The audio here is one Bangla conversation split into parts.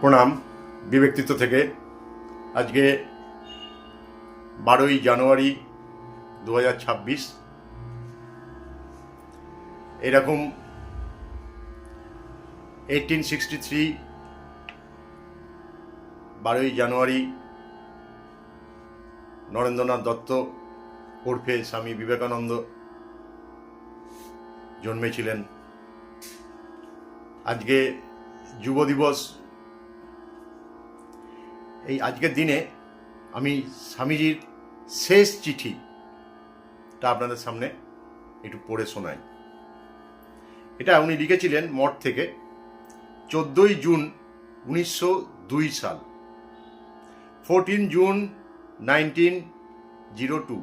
প্রণাম বিব্যক্তিত্ব থেকে। আজকে বারোই জানুয়ারি দু ছাব্বিশ। এরকম এইটিন সিক্সটি থ্রি বারোই জানুয়ারি নরেন্দ্রনাথ দত্ত, ওরফে স্বামী বিবেকানন্দ জন্মেছিলেন। আজকে যুব দিবস এই আজকের দিনে আমি স্বামীজির শেষ চিঠিটা আপনাদের সামনে একটু পড়ে শোনাই। এটা উনি লিখেছিলেন মঠ থেকে চোদ্দোই জুন উনিশশো দুই সাল, fourteen June nineteen zero two.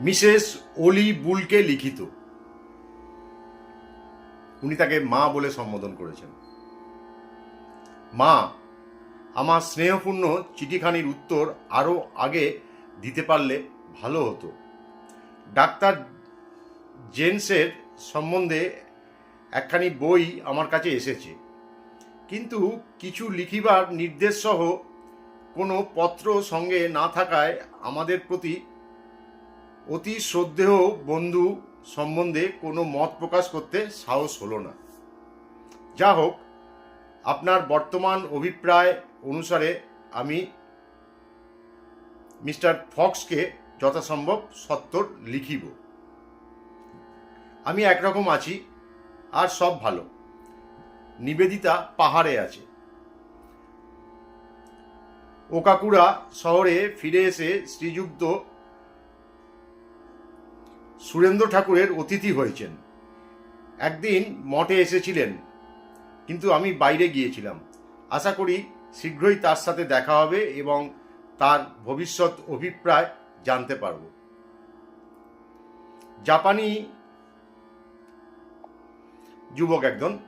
Mrs ওলি বুলকে লিখিত। উনি তাকে মা বলে সম্বোধন করেছেন। মা, আমার স্নেহপূর্ণ চিঠিখানির উত্তর আরও আগে দিতে পারলে ভালো হতো। ডাক্তার জেন্সের সম্বন্ধে একখানি বই আমার কাছে এসেছে। কিন্তু কিছু লিখিবার নির্দেশ সহ কোনো পত্র সঙ্গে না থাকায় আমাদের প্রতি অতি শ্রদ্ধেয় বন্ধু সম্বন্ধে কোনো মত প্রকাশ করতে সাহস হলো না। যা হোক আপনার বর্তমান অভিপ্রায় অনুসারে আমি মিস্টার ফক্সকে যথাসম্ভব সত্তর লিখিব। আমি একরকম আছি, আর সব ভালো। নিবেদিতা পাহাড়ে আছে। ওকাকুড়া শহরে ফিরে এসে শ্রীযুক্ত সুরেন্দ্র ঠাকুরের অতিথি হয়েছেন। একদিন মঠে এসেছিলেন কিন্তু আমি বাইরে গিয়েছিলাম। আশা করি শীঘ্রই তার সাথে দেখা হবে এবং তার ভবিষ্যৎ অভিপ্রায় জানতে পারব। জাপানি যুবক একজন।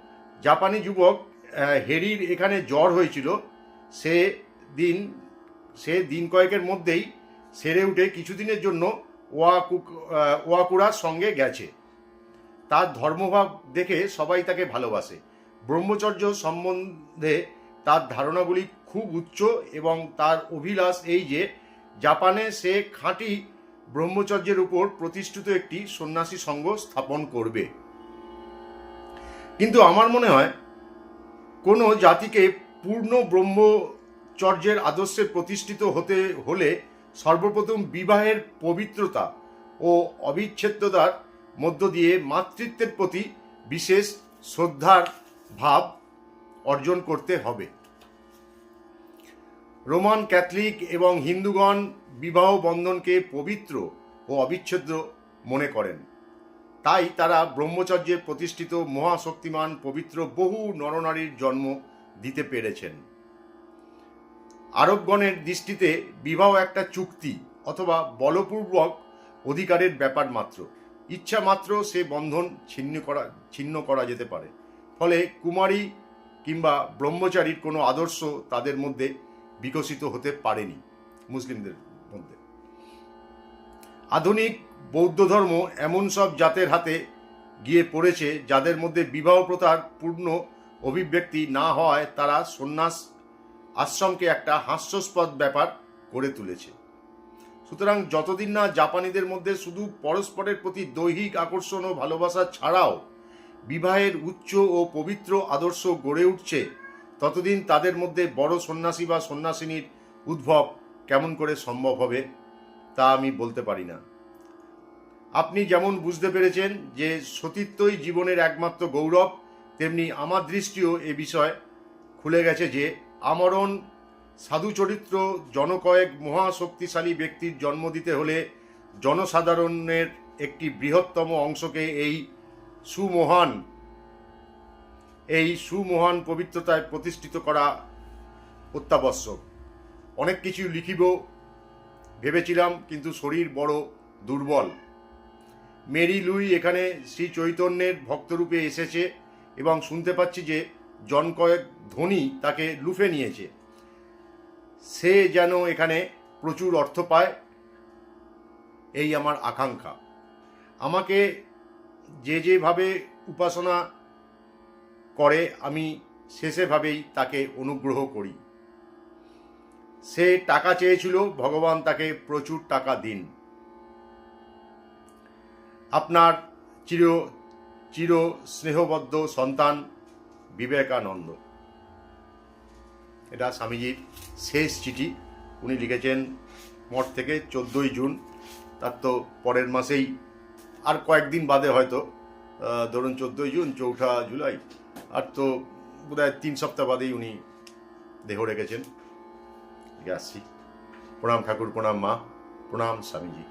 জাপানি যুবক হেরির এখানে জ্বর হয়েছিল। সে দিন সে দিন কয়েকের মধ্যেই সেরে উঠে কিছুদিনের জন্য ওয়াকু আহ, ওয়াকুড়ার সঙ্গে গেছে। তার ধর্মভাব দেখে সবাই তাকে ভালোবাসে। ব্রহ্মচর্য সম্বন্ধে তার ধারণাগুলি খুব উচ্চ এবং তার অভিলাষ এই যে, জাপানে সে খাঁটি ব্রহ্মচর্যের উপর প্রতিষ্ঠিত একটি সন্ন্যাসী সংঘ স্থাপন করবে। কিন্তু আমার মনে হয়, কোনো জাতিকে পূর্ণ ব্রহ্মচর্যের আদর্শে প্রতিষ্ঠিত হতে হলে সর্বপ্রথম বিবাহের পবিত্রতা ও অবিচ্ছেদ্যতার মধ্য দিয়ে মাতৃত্বের প্রতি বিশেষ শ্রদ্ধার ভাব অর্জন করতে হবে। রোমান ক্যাথলিক এবং হিন্দুগণ বিবাহ বন্ধনকে পবিত্র ও অবিচ্ছেদ্য মনে করেন। তাই তারা ব্রহ্মচর্যে প্রতিষ্ঠিত মহাশক্তিমান পবিত্র বহু নরনারীর জন্ম দিতে পেরেছেন। আরবগণের দৃষ্টিতে বিবাহ একটা চুক্তি অথবা বলপূর্বক অধিকারের ব্যাপার মাত্র। ইচ্ছা মাত্র সে বন্ধন ছিন্ন করা ছিন্ন করা যেতে পারে। ফলে কুমারী কিংবা ব্রহ্মচারীর কোনো আদর্শ তাদের মধ্যে বিকশিত হতে পারেনি মুসলিমদের মধ্যে। আধুনিক বৌদ্ধ ধর্ম এমন সব জাতের হাতে গিয়ে পড়েছে যাদের মধ্যে বিবাহ প্রথার পূর্ণ অভিব্যক্তি না হওয়ায় তারা সন্ন্যাস আশ্রমকে একটা হাস্যস্পদ ব্যাপার করে তুলেছে। সুতরাং যতদিন না জাপানিদের মধ্যে শুধু পরস্পরের প্রতি দৈহিক আকর্ষণ ও ভালোবাসা ছাড়াও বিবাহের উচ্চ ও পবিত্র আদর্শ গড়ে উঠছে। ততদিন তাদের মধ্যে বড় সন্ন্যাসী বা সন্ন্যাসিনীর উদ্ভব কেমন করে সম্ভব হবে, তা আমি বলতে পারি না। আপনি যেমন বুঝতে পেরেছেন যে সতীত্বই জীবনের একমাত্র গৌরব, তেমনি আমার দৃষ্টিও এ বিষয় খুলে গেছে যে আমরণ সাধু চরিত্র জনকয়েক মহাশক্তিশালী ব্যক্তির জন্ম দিতে হলে জনসাধারণের একটি বৃহত্তম অংশকে এই সুমহান। এই সুমহান পবিত্রতায় প্রতিষ্ঠিত করা অত্যাবশ্যক। অনেক কিছু লিখিব, ভেবেছিলাম, কিন্তু শরীর বড় দুর্বল। মেরি লুই এখানে শ্রী চৈতন্যের ভক্তরূপে এসেছে এবং শুনতে পাচ্ছি যে জন কয়েক ধনী তাকে লুফে নিয়েছে। সে যেন এখানে প্রচুর অর্থ পায়, এই আমার আকাঙ্ক্ষা। আমাকে যে যেভাবে উপাসনা করে, আমি শেষেভাবেই তাকে অনুগ্রহ করি। সে টাকা চেয়েছিল, ভগবান তাকে প্রচুর টাকা দিন। আপনার চির চির স্নেহবদ্ধ সন্তান বিবেকানন্দ। এটা স্বামীজির শেষ চিঠি। উনি লিখেছেন মঠ থেকে চোদ্দোই জুন, তার তো পরের মাসেই আর কয়েকদিন বাদে হয়তো ধরুন চোদ্দোই জুন, চৌঠা জুলাই, আর তো বোধহয় তিন সপ্তাহ বাদেই উনি দেহ রেখেছেন। আসছি প্রণাম ঠাকুর, প্রণাম মা, প্রণাম স্বামীজি।